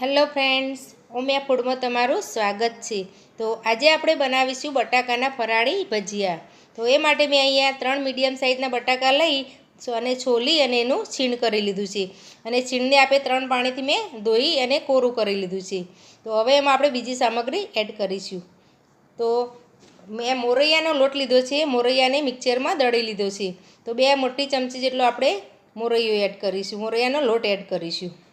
Hello friends, Umiya ફૂડમાં તમારું સ્વાગત છે. તો આજે આપણે બનાવીશું બટાકાના ફરાળી ભજીયા. તો એ માટે મેં અહીંયા ત્રણ મીડિયમ સાઇઝના બટાકા લઈ અને છોલી અને એનું છીણ કરી લીધું છે. અને છીણને આપણે ત્રણ પાણીથી મેં ધોઈ અને કોરું કરી લીધું છે. તો હવે એમાં આપણે બીજી સામગ્રી એડ કરીશું. તો મેં મોરૈયાનો લોટ લીધો છે, મોરૈયાને મિક્સરમાં દળી લીધો છે. તો બે મોટી ચમચી જેટલો આપણે મોરૈયો એડ કરીશું, મોરૈયાનો લોટ એડ કરીશું.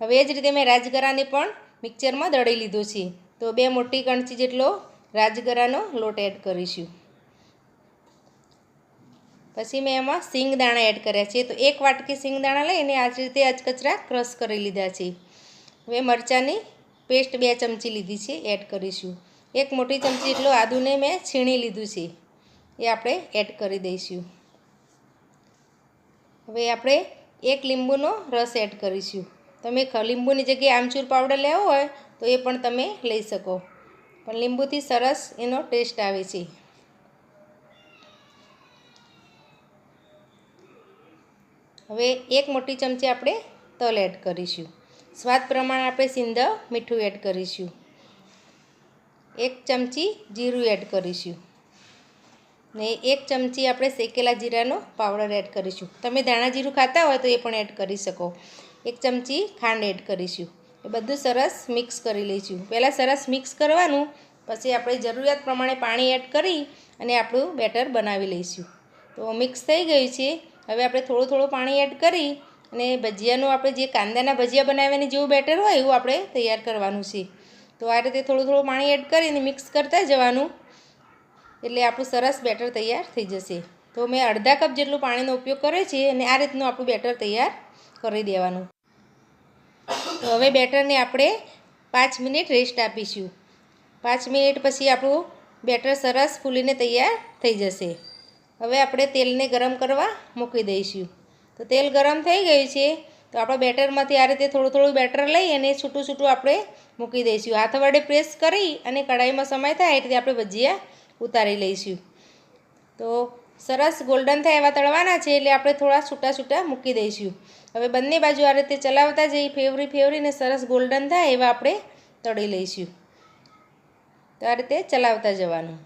હવે એ જ રીતે મેં રાજગરાને પણ મિક્સરમાં દળી લીધો છે. તો બે મોટી કણચી જેટલો રાજગરાનો લોટ એડ કરીશું. પછી મેં એમાં સિંગ દાણા એડ કર્યા છે. તો એક વાટકી સિંગ દાણા લઈને આ જ રીતે અચકચરા ક્રશ કરી લીધા છે. હવે મરચાંની પેસ્ટ બે ચમચી લીધી છે, એડ કરીશું. એક મોટી ચમચી જેટલો આદુને મેં છીણી લીધું છે. એ આપણે એડ કરી દઈશું. હવે આપણે એક લીંબુનો રસ એડ કરીશું. તમે લીંબુની જગ્યાએ આમચૂર પાવડર લેવો હોય, તો એ પણ તમે લઈ શકો. પણ લીંબુથી સરસ એનો ટેસ્ટ આવે છે. હવે એક મોટી ચમચી આપણે તલ એડ કરીશું. સ્વાદ પ્રમાણે આપણે સિંધ મીઠું એડ કરીશું. એક ચમચી જીરું એડ કરીશું. ને એક ચમચી આપણે શેકેલા જીરાનો પાવડર એડ કરીશું. તમે ધાણા જીરું ખાતા હોય તો એ પણ એડ કરી શકો. એક ચમચી ખાંડ એડ કરીશું. એ બધું સરસ મિક્સ કરી લઈશું. પહેલાં સરસ મિક્સ કરવાનું, પછી આપણે જરૂરિયાત પ્રમાણે પાણી એડ કરી અને આપણું બેટર બનાવી લઈશું. તો મિક્સ થઈ ગયું છે. હવે આપણે થોડું થોડું પાણી એડ કરી અને ભજીયાનું આપણે જે કાંદાના ભજીયા બનાવવાની જેવું બેટર હોય એવું આપણે તૈયાર કરવાનું છે. તો આ રીતે થોડું થોડું પાણી એડ કરીને મિક્સ કરતા જવાનું. એટલે આપણું સરસ બેટર તૈયાર થઈ જશે. તો મેં અડધા કપ જેટલું પાણીનો ઉપયોગ કર્યો છે અને આ રીતનું આપણું બેટર તૈયાર કરી દેવાનું. તો હવે બેટરને આપણે પાંચ મિનિટ રેસ્ટ આપીશું. પાંચ મિનિટ પછી આપણું બેટર સરસ ફૂલીને તૈયાર થઈ જશે. હવે આપણે તેલને ગરમ કરવા મૂકી દઈશું. તો તેલ ગરમ થઈ ગયું છે, તો આપણા બેટરમાંથી આ રીતે થોડું થોડું બેટર લઈ અને છૂટું છૂટું આપણે મૂકી દઈશું. હાથ વડે પ્રેસ કરી અને કઢાઈમાં સમય થાય એ રીતે આપણે ભજીયા ઉતારી લઈશું. તો સરસ ગોલ્ડન થાય એવા તળવાના છે એટલે આપણે થોડા છૂટા છૂટા મૂકી દઈશું. હવે બંને બાજુ આ રીતે ચલાવતા જઈ ફેવરી ફેવરીને સરસ ગોલ્ડન થાય એવા આપણે તળી લઈશું. તો આ રીતે ચલાવતા જવાનું.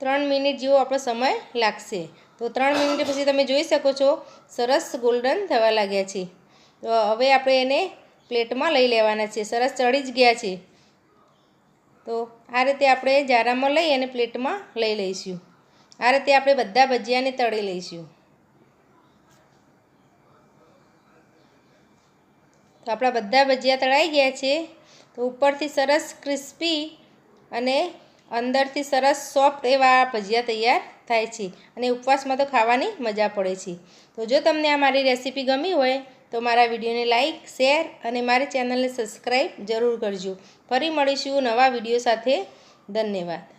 ત્રણ મિનિટ જેવો આપણો સમય લાગશે. તો ત્રણ મિનિટ પછી તમે જોઈ શકો છો, સરસ ગોલ્ડન થવા લાગ્યા છે. તો હવે આપણે એને પ્લેટમાં લઈ લેવાના છે. સરસ ચડી જ ગયા છે. તો આ રીતે આપણે જારામાં લઈ અને પ્લેટમાં લઈ લઈશું. આ રીતે આપણે બધા ભજીયાને તળી લઈશું. તો આપણા બધા ભજીયા તળાઈ ગયા છે. તો ઉપરથી સરસ ક્રિસ્પી અને અંદરથી સરસ સોફ્ટ એવા ભજીયા તૈયાર થાય છે. અને ઉપવાસમાં તો ખાવાની મજા પડે છે. તો જો તમને આ મારી રેસીપી ગમી હોય તો મારા વિડીયોને લાઇક શેર અને મારી ચેનલને સબસ્ક્રાઈબ જરૂર કરજો. ફરી મળીશું નવા વીડિયો સાથે. ધન્યવાદ.